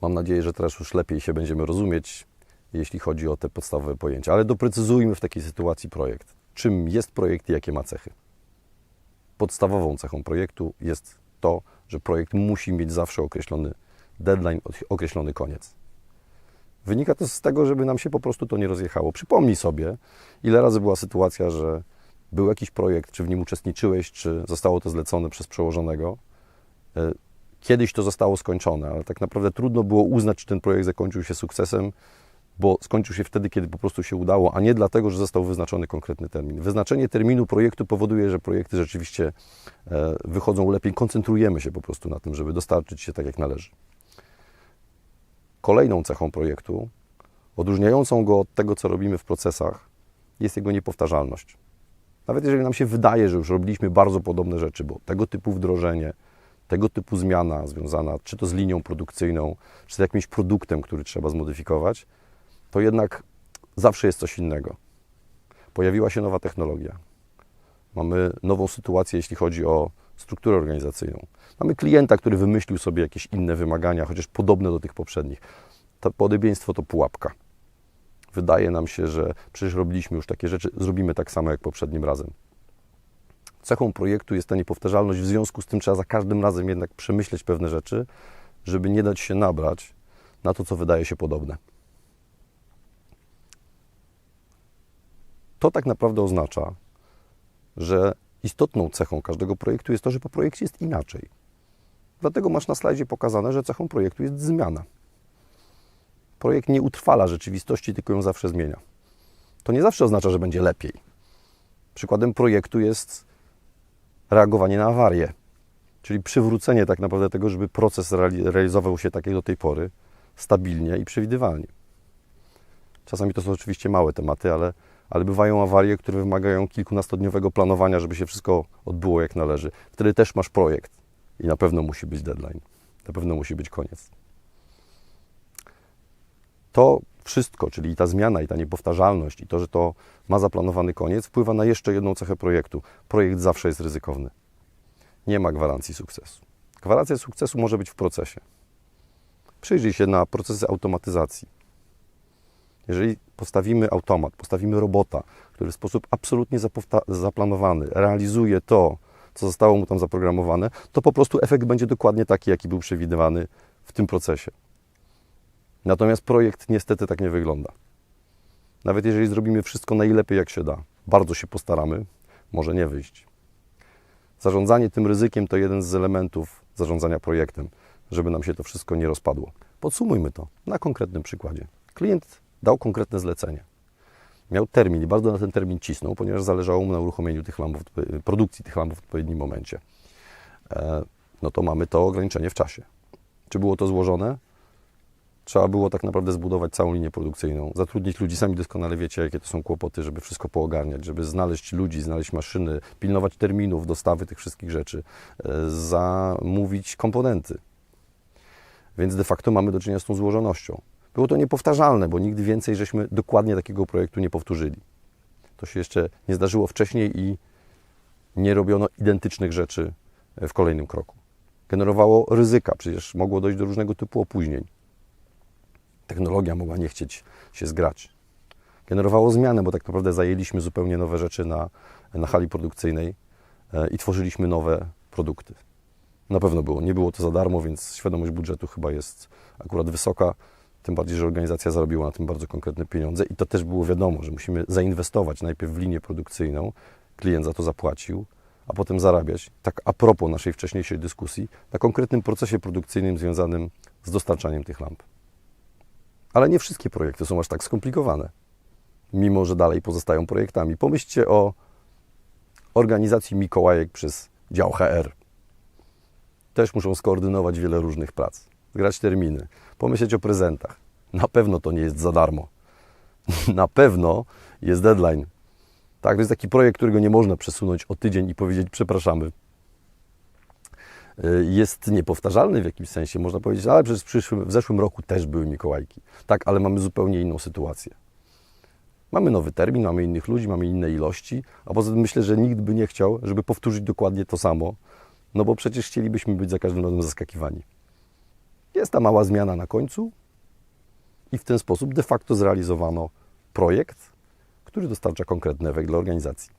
Mam nadzieję, że teraz już lepiej się będziemy rozumieć, jeśli chodzi o te podstawowe pojęcia. Ale doprecyzujmy w takiej sytuacji projekt. Czym jest projekt i jakie ma cechy? Podstawową cechą projektu jest to, że projekt musi mieć zawsze określony deadline, określony koniec. Wynika to z tego, żeby nam się po prostu to nie rozjechało. Przypomnij sobie, ile razy była sytuacja, że był jakiś projekt, czy w nim uczestniczyłeś, czy zostało to zlecone przez przełożonego. Kiedyś to zostało skończone, ale tak naprawdę trudno było uznać, czy ten projekt zakończył się sukcesem, bo skończył się wtedy, kiedy po prostu się udało, a nie dlatego, że został wyznaczony konkretny termin. Wyznaczenie terminu projektu powoduje, że projekty rzeczywiście e, wychodzą lepiej. Koncentrujemy się po prostu na tym, żeby dostarczyć się tak, jak należy. Kolejną cechą projektu, odróżniającą go od tego, co robimy w procesach, jest jego niepowtarzalność. Nawet jeżeli nam się wydaje, że już robiliśmy bardzo podobne rzeczy, bo tego typu wdrożenie, tego typu zmiana związana czy to z linią produkcyjną, czy z jakimś produktem, który trzeba zmodyfikować, to jednak zawsze jest coś innego. Pojawiła się nowa technologia. Mamy nową sytuację, jeśli chodzi o strukturę organizacyjną. Mamy klienta, który wymyślił sobie jakieś inne wymagania, chociaż podobne do tych poprzednich. To podobieństwo to pułapka. Wydaje nam się, że przecież robiliśmy już takie rzeczy, zrobimy tak samo jak poprzednim razem. Cechą projektu jest ta niepowtarzalność, w związku z tym trzeba za każdym razem jednak przemyśleć pewne rzeczy, żeby nie dać się nabrać na to, co wydaje się podobne. To tak naprawdę oznacza, że istotną cechą każdego projektu jest to, że po projekcie jest inaczej. Dlatego masz na slajdzie pokazane, że cechą projektu jest zmiana. Projekt nie utrwala rzeczywistości, tylko ją zawsze zmienia. To nie zawsze oznacza, że będzie lepiej. Przykładem projektu jest reagowanie na awarię, czyli przywrócenie tak naprawdę tego, żeby proces realizował się tak jak do tej pory, stabilnie i przewidywalnie. Czasami to są oczywiście małe tematy, ale, ale bywają awarie, które wymagają kilkunastodniowego planowania, żeby się wszystko odbyło jak należy. Wtedy też masz projekt i na pewno musi być deadline, na pewno musi być koniec. To wszystko, czyli ta zmiana i ta niepowtarzalność i to, że to ma zaplanowany koniec, wpływa na jeszcze jedną cechę projektu. Projekt zawsze jest ryzykowny. Nie ma gwarancji sukcesu. Gwarancja sukcesu może być w procesie. Przyjrzyj się na procesy automatyzacji. Jeżeli postawimy automat, postawimy robota, który w sposób absolutnie zaplanowany realizuje to, co zostało mu tam zaprogramowane, to po prostu efekt będzie dokładnie taki, jaki był przewidywany w tym procesie. Natomiast projekt niestety tak nie wygląda. Nawet jeżeli zrobimy wszystko najlepiej jak się da, bardzo się postaramy, może nie wyjść. Zarządzanie tym ryzykiem to jeden z elementów zarządzania projektem, żeby nam się to wszystko nie rozpadło. Podsumujmy to na konkretnym przykładzie. Klient dał konkretne zlecenie. Miał termin i bardzo na ten termin cisnął, ponieważ zależało mu na uruchomieniu tych lamp, produkcji tych lamp w odpowiednim momencie. E, no to mamy to ograniczenie w czasie. Czy było to złożone? Trzeba było tak naprawdę zbudować całą linię produkcyjną, zatrudnić ludzi. Sami doskonale wiecie, jakie to są kłopoty, żeby wszystko poogarniać, żeby znaleźć ludzi, znaleźć maszyny, pilnować terminów, dostawy tych wszystkich rzeczy, e, zamówić komponenty. Więc de facto mamy do czynienia z tą złożonością. Było to niepowtarzalne, bo nigdy więcej żeśmy dokładnie takiego projektu nie powtórzyli. To się jeszcze nie zdarzyło wcześniej i nie robiono identycznych rzeczy w kolejnym kroku. Generowało ryzyka, przecież mogło dojść do różnego typu opóźnień technologia mogła nie chcieć się zgrać. Generowało zmianę, bo tak naprawdę zajęliśmy zupełnie nowe rzeczy na, na hali produkcyjnej e, i tworzyliśmy nowe produkty. Na pewno było. Nie było to za darmo, więc świadomość budżetu chyba jest akurat wysoka. Tym bardziej, że organizacja zarobiła na tym bardzo konkretne pieniądze i to też było wiadomo, że musimy zainwestować najpierw w linię produkcyjną, klient za to zapłacił, a potem zarabiać. Tak a propos naszej wcześniejszej dyskusji, na konkretnym procesie produkcyjnym związanym z dostarczaniem tych lamp. Ale nie wszystkie projekty są aż tak skomplikowane, mimo że dalej pozostają projektami. Pomyślcie o organizacji Mikołajek przez dział HR. Też muszą skoordynować wiele różnych prac, zgrać terminy, pomyśleć o prezentach. Na pewno to nie jest za darmo. Na pewno jest deadline. Tak, to jest taki projekt, którego nie można przesunąć o tydzień i powiedzieć przepraszamy, jest niepowtarzalny w jakimś sensie. Można powiedzieć, ale przecież w, przyszłym, w zeszłym roku też były Mikołajki. Tak, ale mamy zupełnie inną sytuację. Mamy nowy termin, mamy innych ludzi, mamy inne ilości, a poza tym myślę, że nikt by nie chciał, żeby powtórzyć dokładnie to samo, no bo przecież chcielibyśmy być za każdym razem zaskakiwani. Jest ta mała zmiana na końcu i w ten sposób de facto zrealizowano projekt, który dostarcza konkretny efekt dla organizacji.